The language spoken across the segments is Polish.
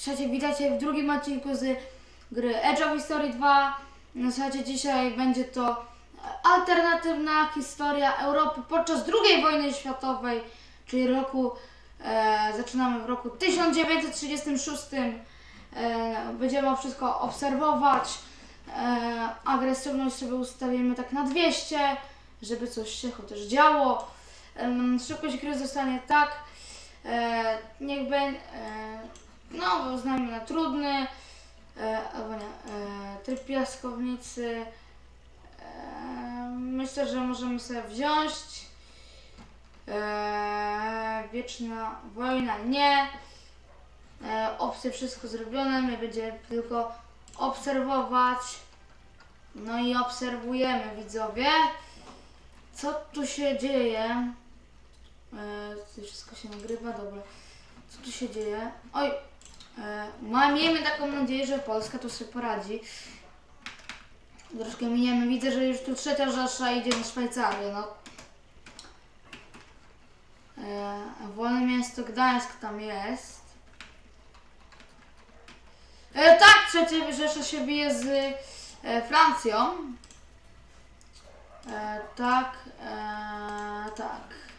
słuchajcie, witajcie w drugim odcinku z gry Edge of History 2. No, słuchajcie, dzisiaj będzie to alternatywna historia Europy podczas II wojny światowej, czyli roku, e, zaczynamy w roku 1936. E, będziemy wszystko obserwować. E, agresywność sobie ustawimy tak na 200, żeby coś się chociaż działo. Em, Szybkość gry zostanie tak, e, niech będzie, e, no uznajmy na trudny, e, albo nie, e, tryb piaskownicy. E, myślę, że możemy sobie wziąć. E, wieczna wojna nie. E, opcje wszystko zrobione, my będziemy tylko obserwować. No i obserwujemy widzowie. Co tu się dzieje? E, wszystko się nagrywa, dobra. Co tu się dzieje? Oj, ma- miejmy taką nadzieję, że Polska to sobie poradzi. Troszkę miniemy. Widzę, że już tu trzecia Rzesza idzie na Szwajcarię, no. E, wolne miasto Gdańsk tam jest. E, tak, trzecia Rzesza się bije z e, Francją. E, tak, e, tak.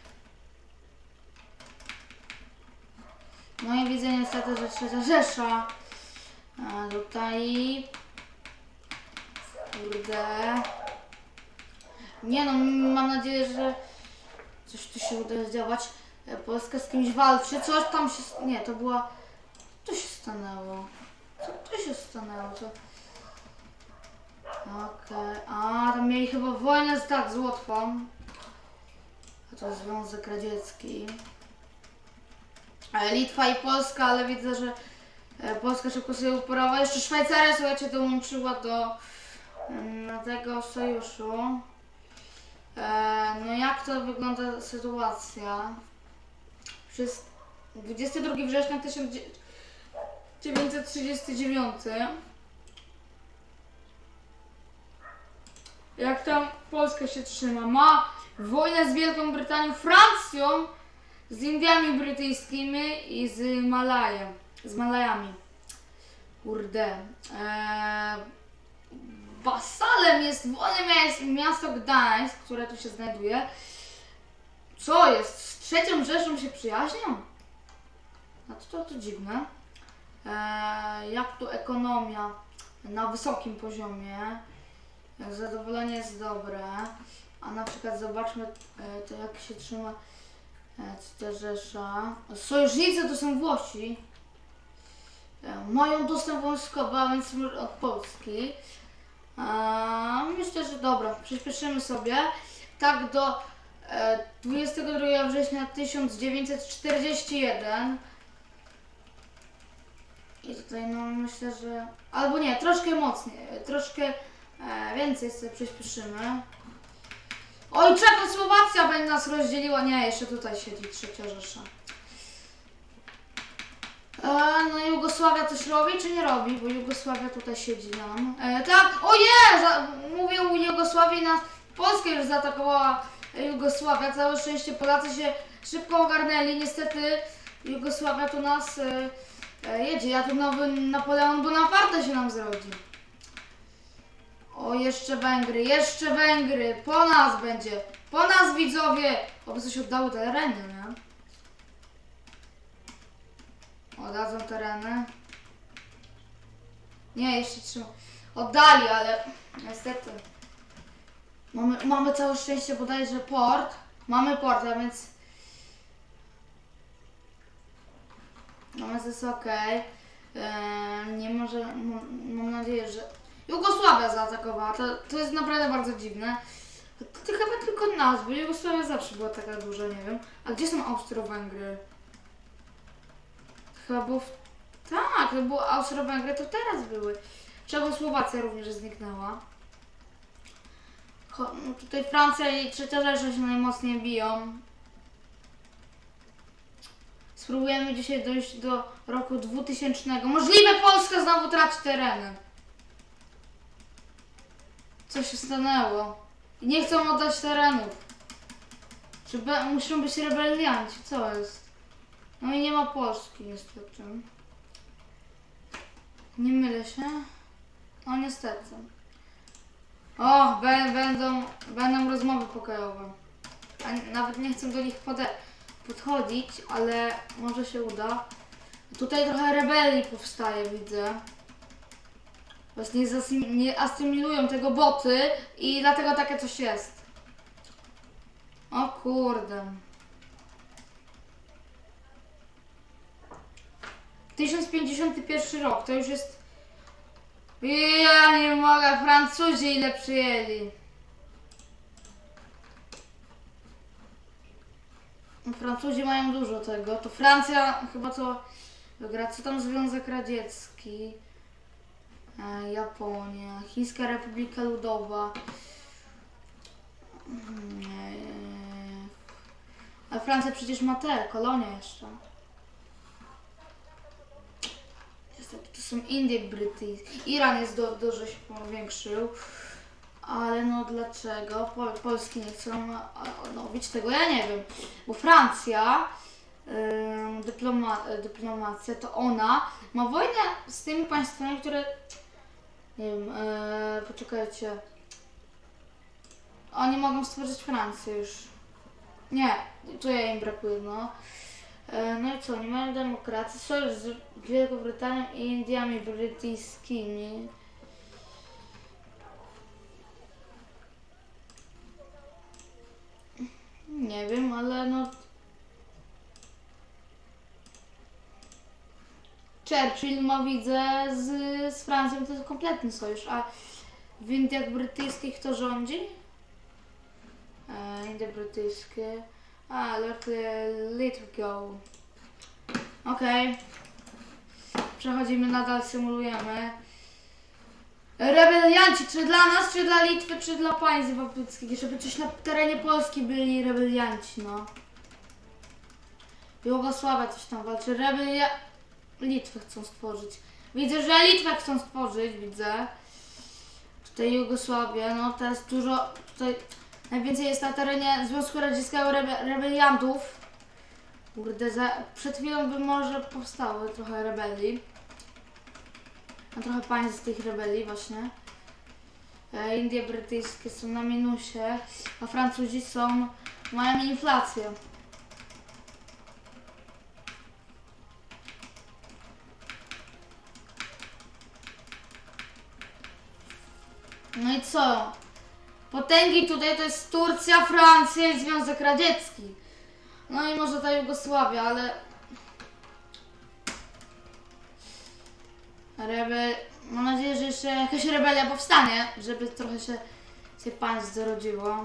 I widzę niestety, że trzecia Rzesza. A tutaj. Kurde. Nie no, mam nadzieję, że coś tu się uda zdziałać. E, Polska z kimś walczy, coś tam się... Nie, to była... Co się stanęło? Co tu się stanęło? Co... Okej, a tam mieli chyba wojnę z tak z Łotwą. A to Związek Radziecki. Litwa i Polska, ale widzę, że e, Polska szybko sobie uporała. Jeszcze Szwajcaria, słuchajcie, dołączyła do mm, tego sojuszu. E, no jak to wygląda sytuacja? Przez 22 września 1939 jak tam Polska się trzyma. Ma wojnę z Wielką Brytanią, Francją, z Indiami Brytyjskimi i z Malajem. Z Malajami. Kurde. Eee, wasalem jest wolne miast- miasto Gdańsk, które tu się znajduje. Co jest? Z trzecią Rzeszą się przyjaźnią? No to, to, to dziwne. Eee, jak tu ekonomia na wysokim poziomie. Zadowolenie jest dobre. A na przykład zobaczmy e, to jak się trzyma e, ta Rzesza. Sojusznicy to są Włosi. E, Mają dostęp wojskowy, a więc od Polski. A, myślę, że dobra, przyspieszymy sobie. Tak do e, 22 września 1941. I tutaj no myślę, że... Albo nie, troszkę mocniej, troszkę e, więcej sobie przyspieszymy. Oj, Czechosłowacja będzie nas rozdzieliła. Nie, jeszcze tutaj siedzi trzecia Rzesza. E, no Jugosławia coś robi, czy nie robi? Bo Jugosławia tutaj siedzi nam. E, tak, o nie! Za, mówię o Jugosławii, nas Polskę już zaatakowała Jugosławia. Całe szczęście Polacy się szybko ogarnęli. Niestety Jugosławia tu nas e, e, jedzie. Ja tu nowy Napoleon Bonaparte się nam zrodzi. O, jeszcze Węgry, jeszcze Węgry. Po nas będzie. Po nas widzowie. Oby coś oddały tereny, nie? Oddadzą tereny. Nie, jeszcze trzeba. Oddali, ale niestety. Mamy, mamy całe szczęście bodajże port. Mamy port, a więc... No więc jest okej. Eee, nie może... Mam nadzieję, że... Jugosławia zaatakowała. To, to jest naprawdę bardzo dziwne. To, to chyba tylko nas, Jugosławia zawsze była taka duża, nie wiem. A gdzie są Austro-Węgry? Chyba było w... Tak, to było Austro-Węgry, to teraz były. Czechosłowacja również zniknęła. Cho- no tutaj Francja i Trzecia Rzesza się najmocniej biją. Spróbujemy dzisiaj dojść do roku 2000. Możliwe Polska znowu traci tereny. Co się stanęło? Nie chcą oddać terenów. Czy be- muszą być rebelianci? Co jest? No i nie ma Polski niestety. Nie mylę się? No niestety. O, bę- będą, będą rozmowy pokojowe. A nawet nie chcę do nich podchodzić, ale może się uda. Tutaj trochę rebelii powstaje, widzę. Właśnie nie, zasim- nie asymilują tego boty i dlatego takie coś jest. O kurde. 1051 rok, to już jest... Ja nie mogę, Francuzi ile przyjęli. Francuzi mają dużo tego, to Francja chyba to wygra. Co tam Związek Radziecki? E, Japonia, Chińska Republika Ludowa. Mm, e, A Francja przecież ma te, kolonie jeszcze. To są Indie brytyjskie. Iran jest do, dużo się powiększył. Ale no dlaczego? Pol, Polski nie chcą a, odnowić tego, ja nie wiem. Bo Francja, ym, dyploma, dyplomacja, to ona ma wojnę z tymi państwami, które. Nie wiem, e, poczekajcie. Oni mogą stworzyć Francję już. Nie, tu ja im brakuje, no. E, No i co, nie mają demokracji, sojusz z Wielką Brytanią i Indiami brytyjskimi. Nie wiem, ale no... Churchill ma widzę z, z Francją to jest kompletny sojusz, a w Indiach brytyjskich kto rządzi? E, Indie brytyjskie. A, Lord e, Lithgow. Okej. Przechodzimy, nadal symulujemy. Rebelianci, czy dla nas, czy dla Litwy, czy dla państw bałtyckich? Żeby coś na terenie Polski byli rebelianci, no. Jugosławia coś tam walczy. Rebelia... Litwę chcą stworzyć. Widzę, że Litwę chcą stworzyć, widzę. Tutaj Jugosławia, no teraz dużo, tutaj najwięcej jest na terenie Związku Radzieckiego rebe, rebeliantów. Kurde, za, przed chwilą by może powstały trochę rebelii. A trochę państw z tych rebelii właśnie. E, Indie brytyjskie są na minusie, a Francuzi są, mają inflację. No i co? Potęgi tutaj to jest Turcja, Francja i Związek Radziecki. No i może ta Jugosławia, ale... Rebel... Mam nadzieję, że jeszcze jakaś rebelia powstanie, żeby trochę się, się państw zrodziło.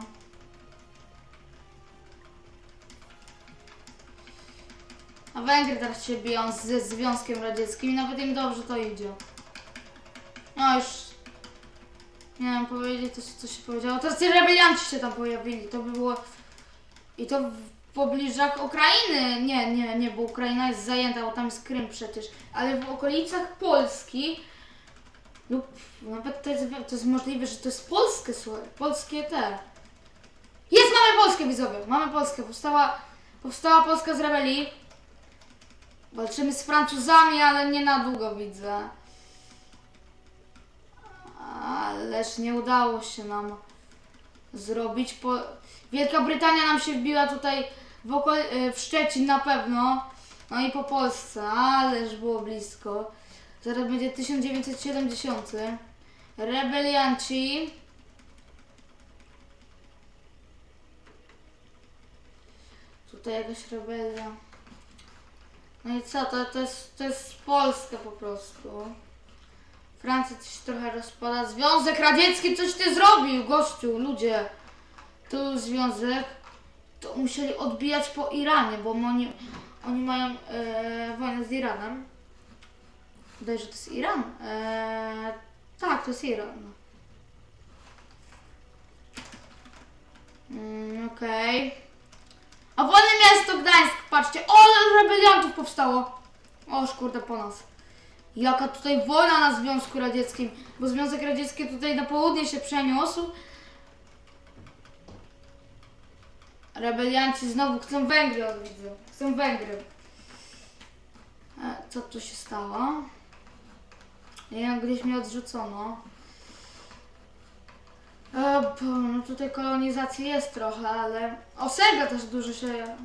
A Węgry teraz się biją ze Związkiem Radzieckim i nawet im dobrze to idzie. No już nie wiem powiedzieć, to, co się powiedziało. To ci rebelianci się tam pojawili. To by było. I to w pobliżach Ukrainy. Nie, nie, nie, bo Ukraina jest zajęta, bo tam jest Krym przecież. Ale w okolicach Polski. Lub nawet to jest, to jest możliwe, że to jest polskie, słuchaj. Polskie te. Jest, mamy Polskę, widzowie. Mamy Polskę. Powstała, powstała Polska z rebelii. Walczymy z Francuzami, ale nie na długo widzę. Ależ nie udało się nam zrobić. Po... Wielka Brytania nam się wbiła tutaj w, okol... e, w Szczecin na pewno. No i po Polsce, ależ było blisko. Zaraz będzie 1970. Rebelianci. Tutaj jakaś rebelia. No i co, to, to, jest, to jest Polska po prostu. Francja coś trochę rozpada. Związek Radziecki coś ty zrobił, gościu, ludzie. Tu związek. To musieli odbijać po Iranie, bo oni, oni mają e, wojnę z Iranem. Wydaje, że to jest Iran. E, tak, to jest Iran. Mm, Okej. A wolne miasto Gdańsk, patrzcie. O, rebeliantów powstało. O, kurde, po nas. Jaka tutaj wojna na Związku Radzieckim, bo Związek Radziecki tutaj na południe się przeniósł. Rebelianci znowu chcą Węgry, widzę. Chcą Węgry. co tu się stało? Wiem, gdzieś mnie odrzucono. E, no tutaj kolonizacji jest trochę, ale... O, też dużo się...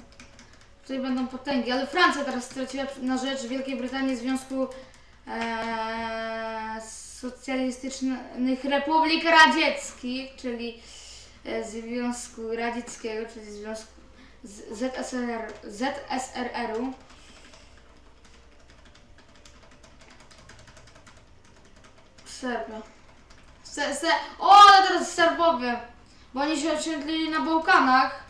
Tutaj będą potęgi, ale Francja teraz straciła na rzecz Wielkiej Brytanii w związku e, socjalistycznych republik radzieckich, czyli e, Związku Radzieckiego, czyli Związku ZSRR, ZSRR-u. Serbia. Se, se, o, ale teraz Serbowie, bo oni się osiedlili na Bałkanach.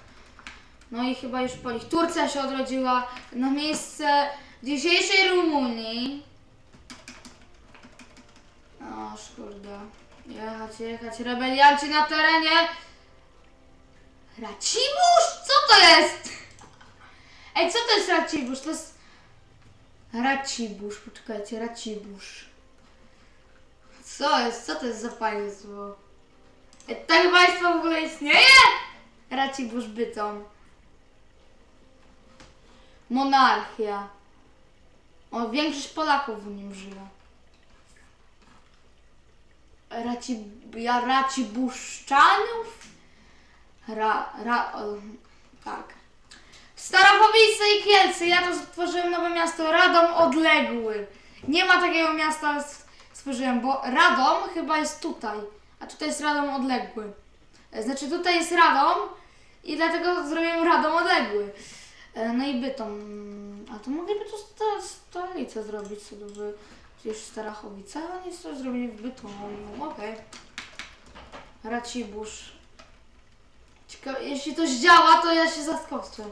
No i chyba już po nich. Turcja się odrodziła na miejsce dzisiejszej Rumunii. O, kurde. Jechać, jechać. Rebelianci na terenie. Racibórz? Co to jest? Ej, co to jest Racibórz? To jest... Racibórz, poczekajcie, Racibórz. Co jest? Co to jest za państwo? Ej, takie państwo w ogóle istnieje? Racibórz Bytom. Monarchia. O, większość Polaków w nim żyje. Raci, ja Racibuszczanów? Ra, ra, o, tak. Starachowice i Kielce. Ja to stworzyłem nowe miasto. Radom odległy. Nie ma takiego miasta, stworzyłem, bo Radom chyba jest tutaj, a tutaj jest Radom odległy. E, Znaczy tutaj jest Radom i dlatego zrobiłem Radom odległy. E, No i Bytom. A to mogliby tu sto- stolicę zrobić sobie gdzieś w Starachowice, a oni to zrobili w Bytomu. Okej. Racibórz. Ciekawe, jeśli to działa, to ja się zaskoczę.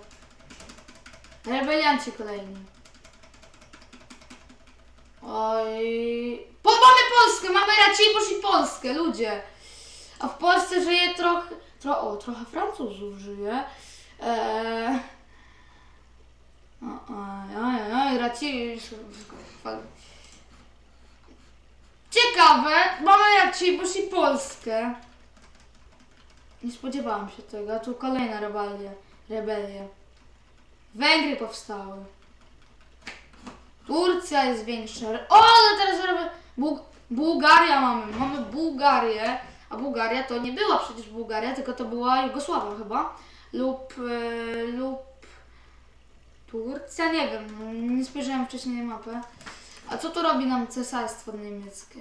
Rebelianci kolejni. Oj. Po, mamy Polskę, mamy Racibórz i Polskę, ludzie. A w Polsce żyje trochę, tro, o, trochę Francuzów żyje. Eee, oj, oj, oj, Racibórz. Ciekawe, mamy Racibórz i Polskę. Nie spodziewałam się tego, a tu kolejna rebelia. rebelia. Węgry powstały. Turcja jest większa. O, ale teraz robię. Buł- Bułgaria mamy. Mamy Bułgarię. A Bułgaria to nie była przecież Bułgaria, tylko to była Jugosławia chyba. Lub. E, lub. Turcja? Nie wiem. Nie spojrzałem wcześniej na mapę. A co tu robi nam cesarstwo niemieckie?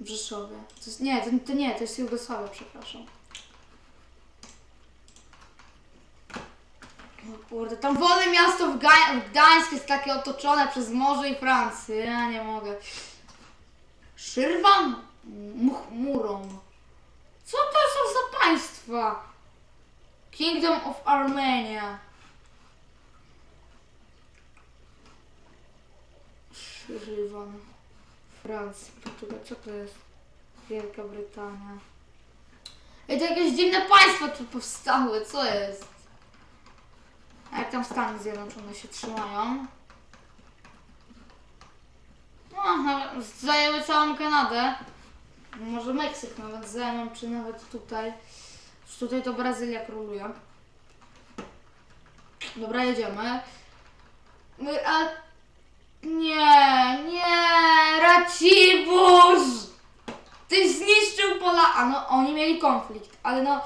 W Rzeszowie. To jest, nie, to, to nie, to jest Jugosławia, przepraszam. O kurde, tam wolne miasto w, w Gdańsk jest takie otoczone przez morze i Francję. Ja nie mogę. Szyrwan? Much, Murą. Co to są za państwa? Kingdom of Armenia. Szyrwan. Francja. Portugal. Co to jest? Wielka Brytania. Ej, to jakieś dziwne państwa tu powstały. Co jest? A jak tam Stany Zjednoczone się trzymają? Aha, zajęły całą Kanadę. Może Meksyk nawet zajmą, czy nawet tutaj. Już tutaj to Brazylia króluje. Dobra, jedziemy. My, a... Nie, nie, Racibórz! Ty zniszczył Pola... A no, oni mieli konflikt, ale no...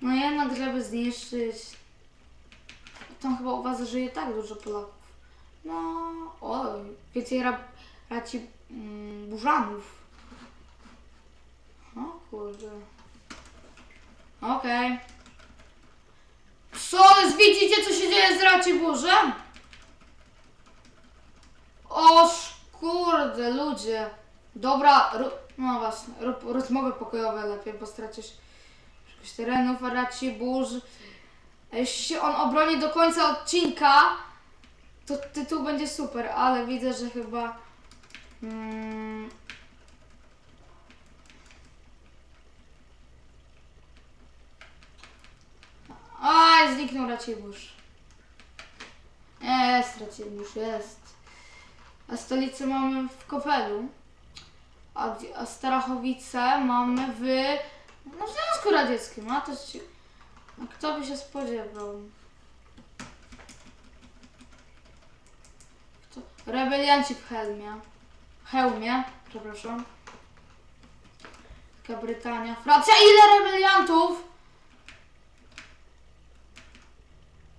No jednak, żeby zniszczyć... Tam chyba u was żyje tak dużo Polaków. No, oj, więcej ra, raci mm, burzanów. Kurde. Okej. Co jest? Widzicie, co się dzieje z raci burzem? Oż kurde, ludzie. Dobra, no właśnie, rób rozmowy pokojowe lepiej, bo stracisz jakichś terenów, raci burz. A jeśli się on obroni do końca odcinka, to tytuł będzie super, ale widzę, że chyba. Mm, Aj, zniknął Racibórz. Jest Racibórz, jest. A stolicę mamy w Kowelu. A, gdzie- a mamy w. No w Związku Radzieckim, a to ci... A kto by się spodziewał? Kto? Rebelianci w Helmie. Hełmie, przepraszam. Wielka Brytania. Francja, ile rebeliantów?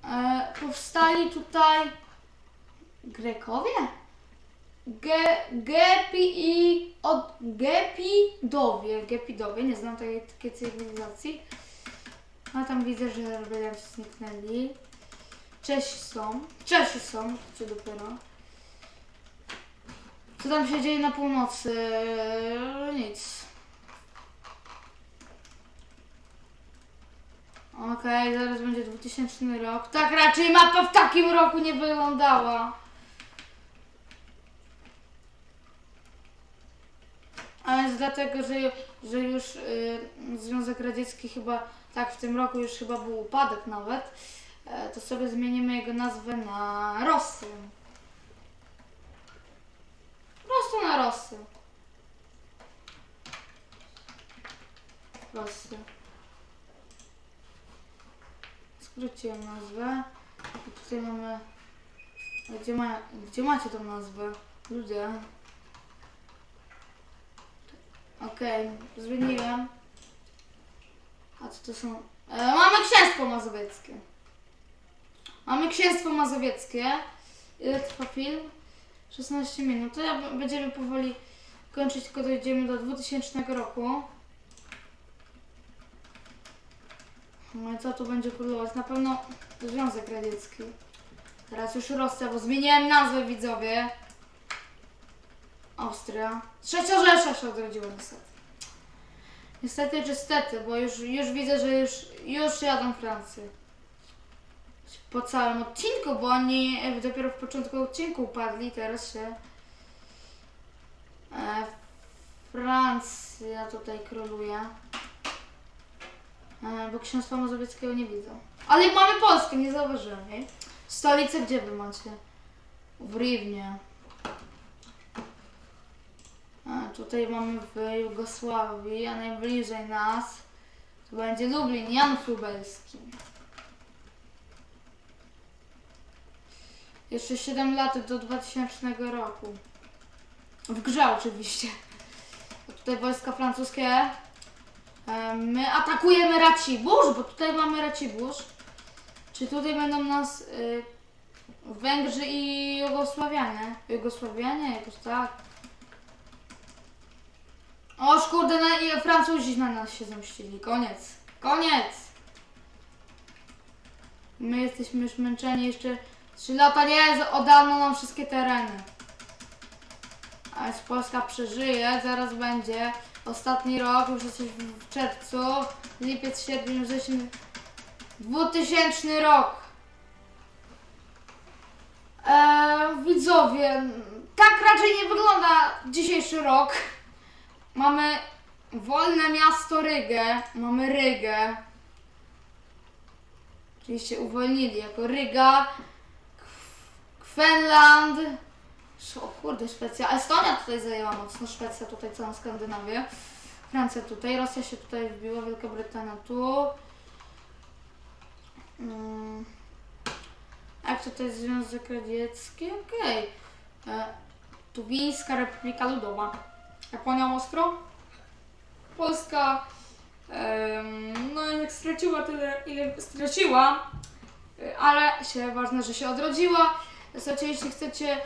E, powstali tutaj Grekowie? Ge, gepi i od Gepidowie. Gepidowie, nie znam takiej, takiej cywilizacji. A tam widzę, że rebelianci zniknęli. Czesi są. Czesi są, czy dopiero. Co tam się dzieje na północy? Nic. Okej, zaraz będzie 2000 rok. Tak raczej mapa w takim roku nie wyglądała. A więc dlatego, że, że już y, Związek Radziecki chyba, tak w tym roku już chyba był upadek nawet, e, to sobie zmienimy jego nazwę na Rosję. Po prostu na Rosję. Rosję. Skróciłem nazwę. I tutaj mamy... Gdzie, ma, gdzie macie tą nazwę? Ludzie. Okej, zmieniłem. A co to są? E, mamy księstwo mazowieckie. Mamy księstwo mazowieckie. Ile trwa film? 16 minut. To ja, będziemy powoli kończyć, tylko dojdziemy do 2000 roku. No i co tu będzie królować? Na pewno Związek Radziecki. Teraz już Rosja, bo zmieniłem nazwę widzowie. Austria. Trzecia Rzesza się odrodziła niestety. Niestety czy bo już, już widzę, że już, już jadą Francję. Po całym odcinku, bo oni dopiero w początku odcinku upadli, teraz się... E, Francja tutaj króluje. E, bo księstwa mazowieckiego nie widzę. Ale mamy Polskę, nie zauważyłem jej. Stolicę gdzie wy macie? W Rivnie. A, tutaj mamy w Jugosławii, a najbliżej nas to będzie Lublin, Janów Lubelski. Jeszcze 7 lat do 2000 roku. W grze oczywiście. A tutaj wojska francuskie. My atakujemy Racibórz, bo tutaj mamy Racibórz. Czy tutaj będą nas y, Węgrzy i Jugosławianie? Jugosławianie? Jakoś tak. O kurde, na, Francuzi na nas się zemścili. Koniec. Koniec. My jesteśmy już męczeni jeszcze 3 lata. Nie, oddano nam wszystkie tereny. A Polska przeżyje. Zaraz będzie ostatni rok. Już jesteśmy w czerwcu. Lipiec, sierpień, wrzesień. 2000 rok. Eee, widzowie, tak raczej nie wygląda dzisiejszy rok. Mamy wolne miasto Rygę, mamy Rygę. Oczywiście uwolnili jako Ryga, Kwenland, o kurde, Szwecja, Estonia tutaj zajęła mocno, Szwecja tutaj całą Skandynawię, Francja tutaj, Rosja się tutaj wbiła, Wielka Brytania tu. Mm. Jak tutaj Związek Radziecki? Okej. E, Tuwińska Republika Ludowa. Japonia ostro. Polska no jak straciła tyle, ile straciła, ale się ważne, że się odrodziła. Słuchajcie, jeśli chcecie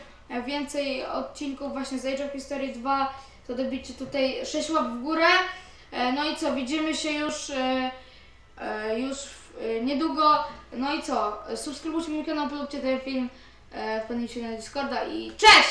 więcej odcinków właśnie z Age of History 2, to dobicie tutaj 6 łap w górę. E, No i co, widzimy się już e, e, już niedługo. No i co, subskrybujcie mój kanał, polubcie ten film, wpadnijcie na Discorda i cześć!